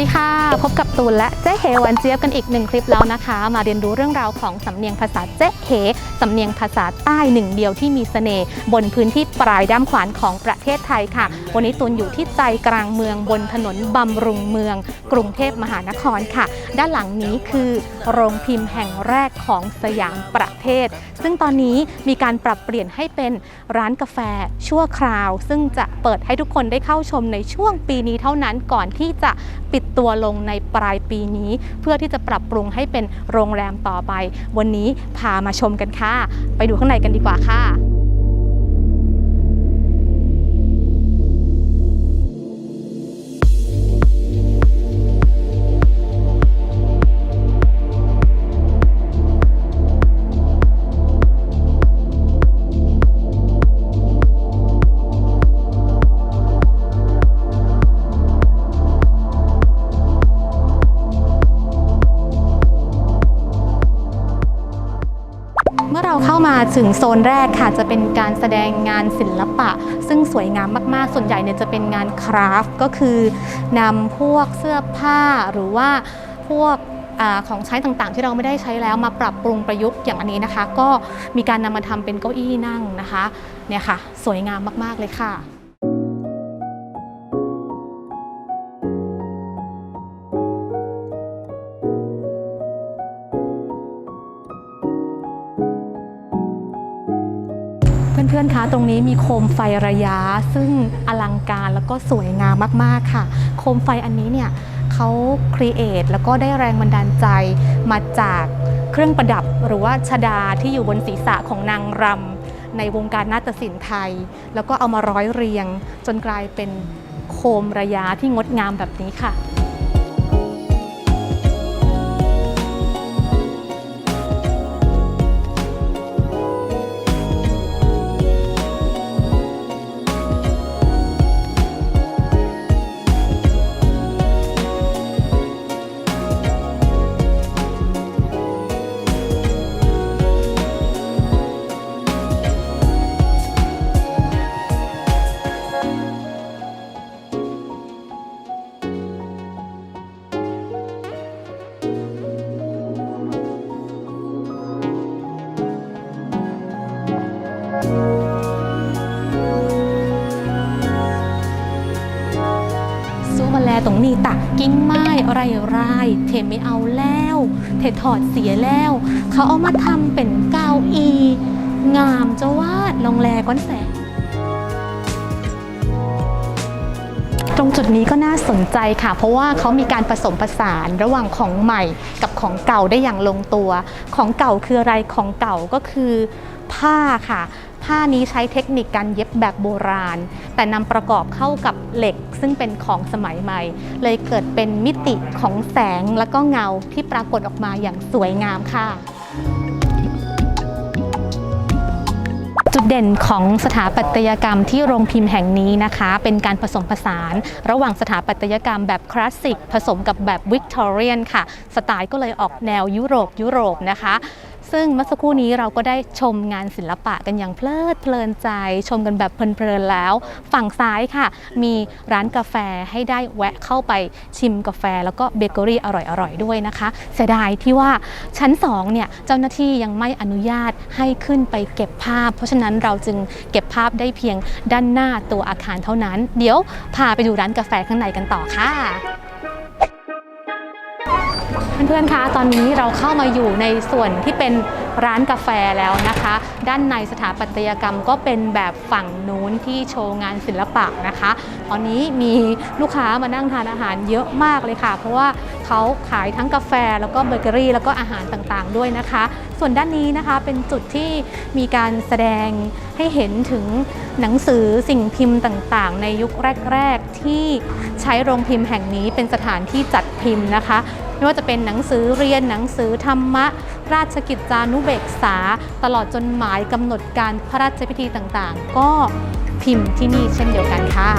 ดีค่ะ บกับตูนและเจ๊เฮวันเจี๊ยบกันอีกหนึ่งคลิปแล้วนะคะ มาเรียนรู้เรื่องราวของสำเนียงภาษาเจ๊เฮสำเนียงภาษาใต้หนึ่งเดียวที่มีเสน่ห์บนพื้นที่ปลายด้ามขวานของประเทศไทยค่ะ วันนี้ตูนอยู่ที่ใจกลางเมืองบนถนนบำรุงเมือง กรุงเทพมหานครค่ะ ด้านหลังนี้คือโรงพิมพ์แห่งแรกของสยามประเทศ ซึ่งตอนนี้มีการปรับเปลี่ยนให้เป็นร้านกาแฟชั่วคราว ซึ่งจะเปิดให้ทุกคนได้เข้าชมในช่วงปีนี้เท่านั้นก่อนที่จะปิดตัวลงในปลายปีนี้ เพื่อที่จะปรับปรุงให้เป็นโรงแรมต่อไป วันนี้พามาชมกันค่ะ ไปดูข้างในกันดีกว่าค่ะ มาถึงโซนแรกค่ะจะเป็นการแสดงงานศิลปะ ซึ่งสวยงามมากๆ ส่วนใหญ่เนี่ยจะเป็นงานคราฟก็คือนำพวกเสื้อผ้าหรือว่าพวกอของใช้ต่างๆ ที่เราไม่ได้ใช้แล้วมาปรับปรุงประยุกต์อย่างอันนี้นะคะ ก็มีการนำมาทำเป็นเก้าอี้นั่งนะคะเนี่ยค่ะ สวยงามมากๆเลยค่ะ เพื่อนๆ คะตรงนี้มีโคมไฟระยะ ซึ่งอลังการแล้วก็สวยงามมากๆค่ะ โคมไฟอันนี้เนี่ยเขาครีเอทแล้วก็ได้แรงบันดาลใจมาจากเครื่องประดับหรือว่าชดาที่อยู่บนศีรษะของนางรำในวงการนาฏศิลป์ไทย แล้วก็เอามาร้อยเรียงจนกลายเป็นโคมระยะที่งดงามแบบนี้ค่ะ ตรงนี้ตักกิ้งไม้อะไรไรเทไม่เอาแล้ว เทถอดเสียแล้ว เขาเอามาทำเป็นเก้าอีงามจะวาดลองแลก้อนแสง ตรงจุดนี้ก็น่าสนใจค่ะ เพราะว่าเขามีการผสมผสานระหว่างของใหม่กับของเก่าได้อย่างลงตัว ของเก่าคืออะไรของเก่าก็คือผ้าค่ะผ้านี้ใช้เทคนิคการเย็บแบบโบราณ แต่นำประกอบเข้ากับเหล็กซึ่งเป็นของสมัยใหม่ เลยเกิดเป็นมิติของแสงและก็เงาที่ปรากฏออกมาอย่างสวยงามค่ะ จุดเด่นของสถาปัตยกรรมที่โรงพิมพ์แห่งนี้นะคะ เป็นการผสมผสาน ระหว่างสถาปัตยกรรมแบบคลาสสิกผสมกับแบบวิกตอเรียนค่ะ สไตล์ก็เลยออกแนวยุโรปยุโรปนะคะ ซึ่งเมื่อสักครู่นี้เราก็ได้ชมงานศิลปะกันอย่างเพลิดเพลินใจ ชมกันแบบเพลินๆแล้ว ฝั่งซ้ายค่ะ มีร้านกาแฟให้ได้แวะเข้าไปชิมกาแฟ แล้วก็เบเกอรี่อร่อยๆด้วยนะคะ เสียดายที่ว่าชั้น2เนี่ยเจ้าหน้าที่ยังไม่อนุญาตให้ขึ้นไปเก็บภาพ เพราะฉะนั้นเราจึงเก็บภาพได้เพียงด้านหน้าตัวอาคารเท่านั้น เดี๋ยวพาไปดูร้านกาแฟข้างในกันต่อค่ะ เพื่อนๆ คะ ตอนนี้เราเข้ามาอยู่ในส่วนที่เป็นร้านกาแฟแล้วนะคะ ด้านในสถาปัตยกรรมก็เป็นแบบฝั่งนู้นที่โชว์งานศิลปะนะคะ ตอนนี้มีลูกค้ามานั่งทานอาหารเยอะมากเลยค่ะ เพราะว่าเขาขายทั้งกาแฟแล้วก็เบเกอรี่ แล้วก็อาหารต่างๆ ด้วยนะคะ ส่วนด้านนี้นะคะเป็นจุดที่มีการแสดงให้เห็นถึงหนังสือสิ่งพิมพ์ต่างๆ ในยุคแรก ๆ ที่ใช้โรงพิมพ์แห่งนี้เป็นสถานที่จัดพิมพ์นะคะ ไม่ว่าจะเป็นหนังสือเรียนหนังสือธรรมะ ราชกิจจานุเบกษา ตลอดจนหมายกำหนดการพระราชพิธีต่างๆ ก็พิมพ์ที่นี่เช่นเดียวกันค่ะ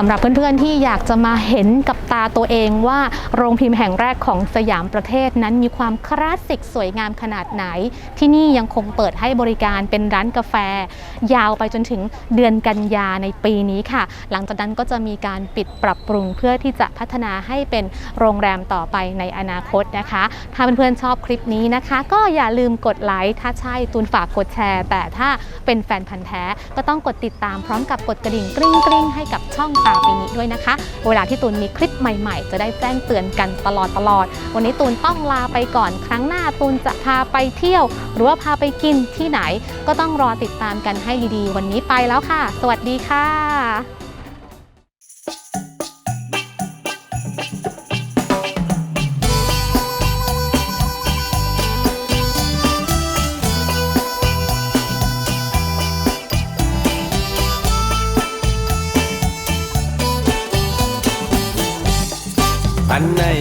สำหรับเพื่อนๆที่อยากจะมาเห็นกับตาตัวเองว่าโรงพิมพ์แห่งแรกของสยามประเทศนั้นมีความคลาสสิกสวยงามขนาดไหน ที่นี่ยังคงเปิดให้บริการเป็นร้านกาแฟ ยาวไปจนถึงเดือนกันยาในปีนี้ค่ะ หลังจากนั้นก็จะมีการปิดปรับปรุงเพื่อที่จะพัฒนาให้เป็นโรงแรมต่อไปในอนาคตนะคะ ถ้าเพื่อนๆชอบคลิปนี้นะคะ ก็อย่าลืมกดไลค์ถ้าใช่ตูนฝากกดแชร์ แต่ถ้าเป็นแฟนพันธ์แท้ก็ต้องกดติดตามพร้อมกับกดกระดิ่งกริ๊งกริ๊งให้กับช่องตาปีนี้ด้วยนะคะ เวลาที่ตูนมีคลิปใหม่ๆ จะได้แจ้งเตือนกันตลอดตลอด วันนี้ตูนต้องลาไปก่อนครั้งหน้าตูนจะพาไปเที่ยว หรือว่าพาไปกินที่ไหน ก็ต้องรอติดตามกันให้ดีๆ วันนี้ไปแล้วค่ะ สวัสดีค่ะ নাই